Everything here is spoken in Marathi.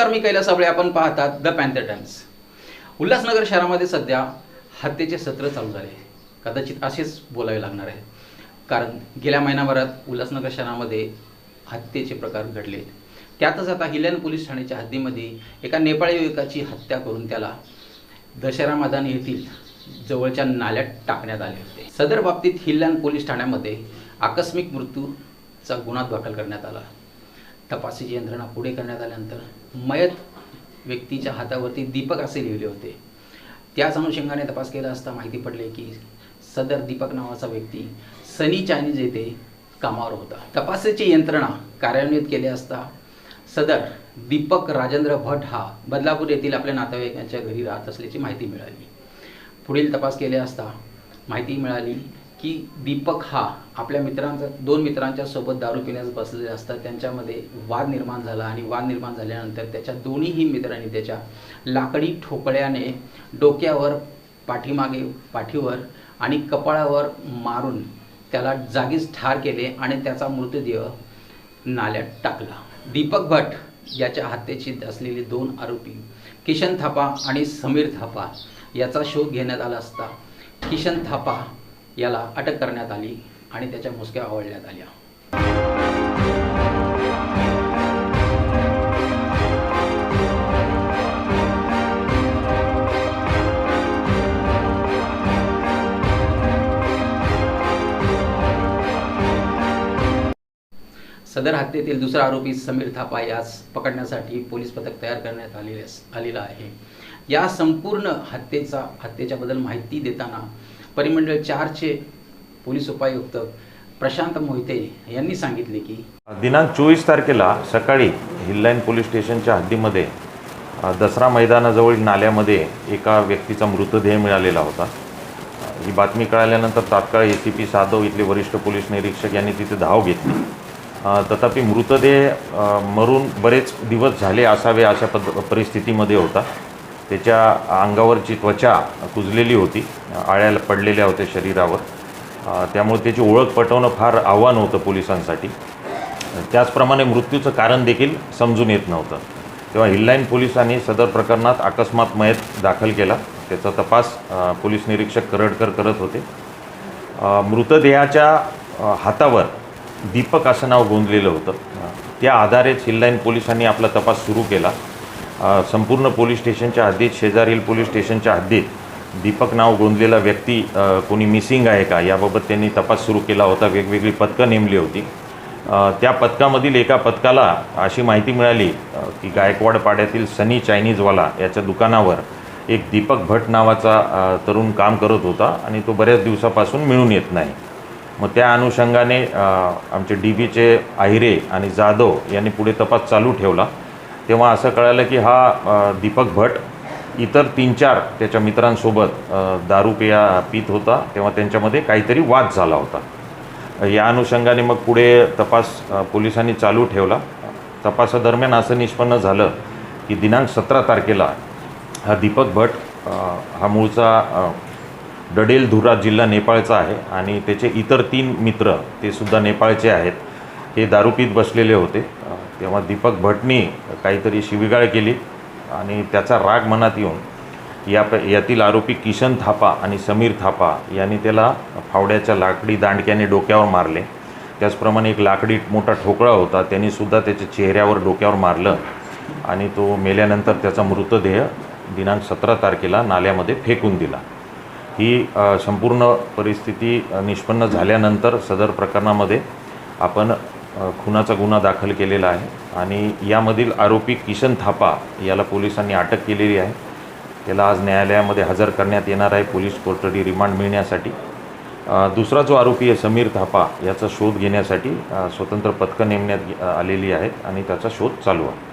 नमस्कार मी कैलास साबळे आपण पाहतात द पॅन्थर टाइम्स उल्हासनगर शहरामध्ये सध्या हत्येचे सत्र चालू झाले. कदाचित असेच बोलावे लागणार आहे. कारण गेल्या महिनाभरात उल्हासनगर शहरामध्ये हत्येचे प्रकार घडले. त्यातच आता हिल्यान पोलीस ठाण्याच्या हद्दीमध्ये एका नेपाळी युवकाची हत्या करून त्याला दशहरा मैदान येथील जवळच्या नाल्यात टाकण्यात आले होते. सदर बाबतीत हिल्यान पोलीस ठाण्यामध्ये आकस्मिक मृत्यूचा गुन्हा दाखल करण्यात आला. तपासीची यंत्रणा पुढे करण्यात आल्यानंतर मयत व्यक्तीच्या हातावरती दीपक असे लिहिले होते. त्याच अनुषंगाने तपास केला असता माहिती पडले की सदर दीपक नावाचा व्यक्ती सनी चायनीज येथे कामावर होता. तपासाची यंत्रणा कार्यान्वित केली असता सदर दीपक राजेंद्र भट हा बदलापूर येथील आपल्या नातेवाईकांच्या घरी राहत असल्याची माहिती मिळाली. पुढील तपास केले असता माहिती मिळाली की दीपक हा आपल्या मित्रांचा दोन मित्रांच्या सोबत दारू पिण्यास बसलेले असतात. त्यांच्यामध्ये वाद निर्माण झाला आणि वाद निर्माण झाल्यानंतर त्याच्या दोन्हीही मित्रांनी त्याच्या लाकडी ठोकळ्याने डोक्यावर पाठीमागे पाठीवर आणि कपाळावर मारून त्याला जागीच ठार केले आणि त्याचा मृतदेह नाल्यात टाकला. दीपक भट याच्या हत्येची असलेले दोन आरोपी किशन थापा आणि समीर थापा याचा शोध घेण्यात आला असता. किशन थापा याला अटक करण्यात आली आणि त्याच्या मुसक्या आवळण्यात आल्या. सदर हत्येतील दुसरा आरोपी समीर थापा यास पकडण्यासाठी पोलीस पथक तयार करण्यात आलेले आलेलं आहे. या संपूर्ण हत्येचा हत्येच्याबद्दल माहिती देताना परिमंडळ चारचे पोलीस उपायुक्त प्रशांत मोहिते यांनी सांगितले की दिनांक चोवीस तारखेला सकाळी हिल्लाईन पोलीस स्टेशनच्या हद्दीमध्ये दसरा मैदानाजवळील नाल्यामध्ये एका व्यक्तीचा मृतदेह मिळालेला होता. ही बातमी कळाल्यानंतर तात्काळ ए सी पी साधव इथले वरिष्ठ पोलीस निरीक्षक यांनी तिथे धाव घेतली. तथापि मृतदेह मरून बरेच दिवस झाले असावे अशा पद परिस्थितीमध्ये होता. त्याच्या अंगावरची त्वचा कुजलेली होती. आळ्या पडलेल्या होत्या शरीरावर. त्यामुळे त्याची ओळख पटवणं फार आव्हान होतं पोलिसांसाठी. त्याचप्रमाणे मृत्यूचं कारण देखील समजून येत नव्हतं. तेव्हा हिल्लाईन पोलिसांनी सदर प्रकरणात अकस्मात मयत दाखल केला. त्याचा तपास पोलीस निरीक्षक करडकर करत होते. मृतदेहाच्या हातावर दीपक असं नाव गोंदलेलं होतं. त्या आधारेच हिल्लाईन पोलिसांनी आपला तपास सुरू केला. संपूर्ण पोलीस स्टेशनच्या हद्दीत शेजारील पोलीस स्टेशनच्या हद्दीत दीपक नाव गोंदलेला व्यक्ती कोणी मिसिंग आहे का याबाबत त्यांनी तपास सुरू केला होता वेगवेगळी पथकं नेमली होती. त्या पथकामधील एका पथकाला अशी माहिती मिळाली की गायकवाड पाड्यातील सनी चायनीजवाला याच्या दुकानावर एक दीपक भट नावाचा तरुण काम करत होता आणि तो बऱ्याच दिवसापासून मिळून येत नाही. मग त्या अनुषंगाने आमचे डी बीचे आहिरे आणि जाधव यांनी पुढे तपास चालू ठेवला. तेव्हा असं कळालं की हा दीपक भट इतर तीन चार त्याच्या मित्रांसोबत दारू पिया पित होता. तेव्हा त्यांच्यामध्ये काहीतरी वाद झाला होता. या अनुषंगाने मग पुढे तपास पोलिसांनी चालू ठेवला. तपासादरम्यान असं निष्पन्न झालं की दिनांक सतरा तारखेला हा दीपक भट हा मूळचा डडेल धुरा जिल्हा नेपाळचा आहे आणि त्याचे इतर तीन मित्र ते सुद्धा नेपाळचे आहेत. हे दारूपीत बसलेले होते. तेव्हा दीपक भटनी काहीतरी शिवीगाळ केली आणि त्याचा राग मनात येऊन या यातील आरोपी किशन थापा आणि समीर थापा यांनी त्याला फावड्याच्या लाकडी दांडक्याने डोक्यावर मारले. त्याचप्रमाणे एक लाकडी मोठा ठोकळा होता त्यांनी सुद्धा त्याच्या चेहऱ्यावर डोक्यावर मारलं आणि तो मेल्यानंतर त्याचा मृतदेह दिनांक सतरा तारखेला नाल्यामध्ये फेकून दिला. ही संपूर्ण परिस्थिती निष्पन्न झाल्यानंतर सदर प्रकरणामध्ये आपण खुनाचा गुन्हा दाखल केलेला आहे. आणि यामधील आरोपी किशन थापा याला पोलिसांनी अटक केलेली आहे. त्याला आज न्यायालयामध्ये हजर करण्यात येणार आहे. पोलीस कोठडी रिमांड मिळण्यासाठी. दुसरा जो आरोपी आहे समीर थापा याचा शोध घेण्यासाठी स्वतंत्र पथकं नेमण्यात आलेली आहेत आणि त्याचा शोध चालू आहे.